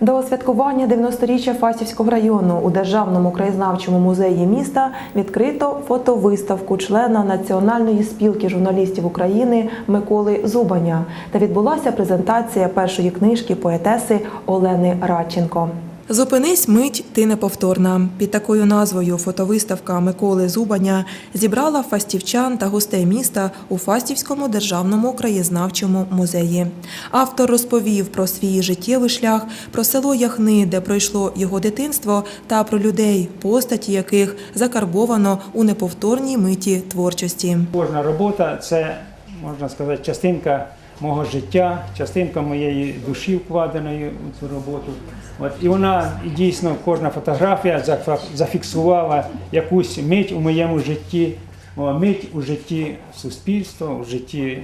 До святкування 90-річчя Фастівського району у Державному краєзнавчому музеї міста відкрито фотовиставку члена Національної спілки журналістів України Миколи Зубаня та відбулася презентація першої книжки поетеси Олени Радченко. Зупинись мить, ти неповторна. Під такою назвою фотовиставка Миколи Зубаня зібрала фастівчан та гостей міста у Фастівському державному краєзнавчому музеї. Автор розповів про свій життєвий шлях, про село Яхни, де пройшло його дитинство, та про людей, постаті яких закарбовано у неповторній миті творчості. Кожна робота це, можна сказати, частинка мого життя, частинка моєї душі вкладеної у цю роботу. От, і вона дійсно кожна фотографія зафіксувала якусь мить у моєму житті, мить у житті суспільства, у житті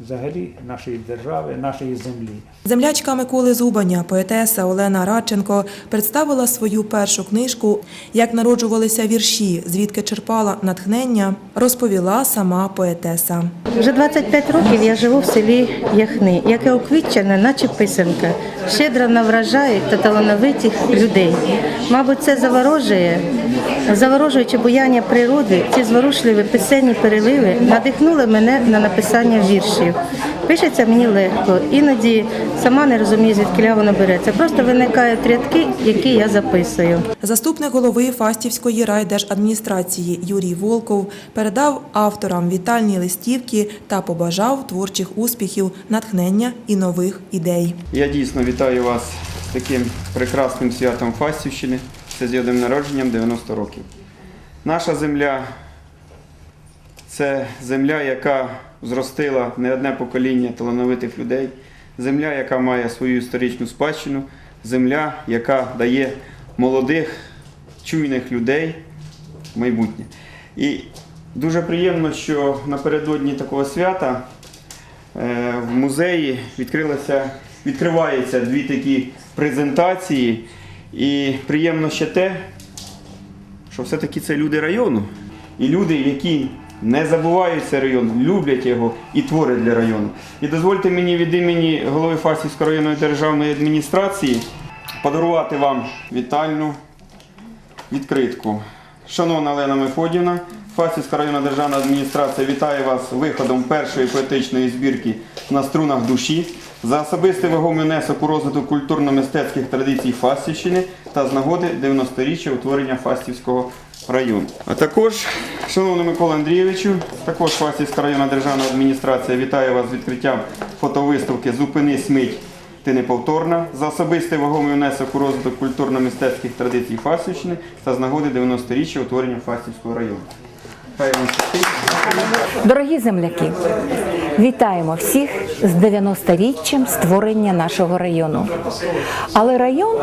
взагалі нашої держави, нашої землі. Землячка Миколи Зубаня, поетеса Олена Радченко, представила свою першу книжку Як народжувалися вірші, звідки черпала натхнення, розповіла сама поетеса. Вже 25 років я живу в селі Яхни, яке оквітчене, наче писанка, щедро на вражають та талановитих людей. Мабуть, це заворожує, заворожуючи буяння природи, ці зворушливі пісенні переливи надихнули мене на написання віршів. Пишеться мені легко, іноді сама не розумію, звідки воно береться. Просто виникають рядки, які я записую. Заступник голови Фастівської райдержадміністрації Юрій Волков передав авторам вітальні листівки та побажав творчих успіхів, натхнення і нових ідей. Я дійсно вітаю вас з таким прекрасним святом Фастівщини. Це з його народженням 90 років. Наша земля це земля, яка зростила не одне покоління талановитих людей, земля, яка має свою історичну спадщину, земля, яка дає молодих, чуйних людей майбутнє. І дуже приємно, що напередодні такого свята Е, в музеї відкрилося, відкриваються дві такі презентації. І приємно ще те, що все-таки це люди району. І люди, які не забувають цей район, люблять його і творять для району. І дозвольте мені від імені голови Фастівської районної державної адміністрації подарувати вам вітальну відкритку. Шановна Олена Мефодівна, Фастівська районна державна адміністрація вітає вас виходом першої поетичної збірки на струнах душі за особистий вагомий внесок у розвиток культурно-мистецьких традицій Фастівщини та з нагоди 90-річчя утворення Фастівського району. А також, шановний Микола Андрійовичу, також Фастівська районна державна адміністрація вітає вас з відкриттям фотовиставки Зупинись мить ти неповторна за особистий вагомий внесок у розвиток культурно-мистецьких традицій Фастівщини та з нагоди 90-річчя утворення Фастівського району. Дорогі земляки, вітаємо всіх з 90-річчям створення нашого району. Але район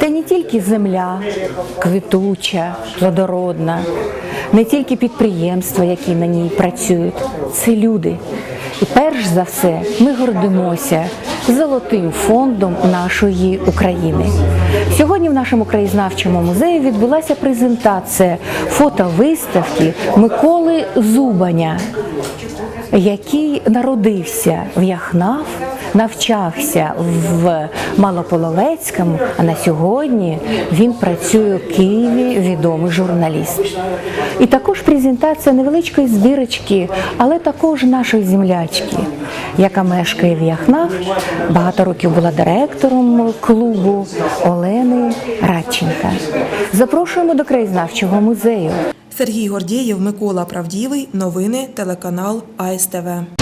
це не тільки земля, квітуча, плодородна, не тільки підприємства, які на ній працюють, це люди. І перш за все ми гордимося золотим фондом нашої України. Сьогодні в нашому краєзнавчому музеї відбулася презентація фотовиставки Миколи Зубаня, який народився в Яхнав, навчався в Малополовецькому, а на сьогодні він працює в Києві відомий журналіст. І також презентація невеличкої збірочки, але також нашої землячки, яка мешкає в Яхнах, багато років була директором клубу Олени Радченка. Запрошуємо до краєзнавчого музею. Сергій Гордієв, Микола Правдівий. Новини телеканал АСТВ.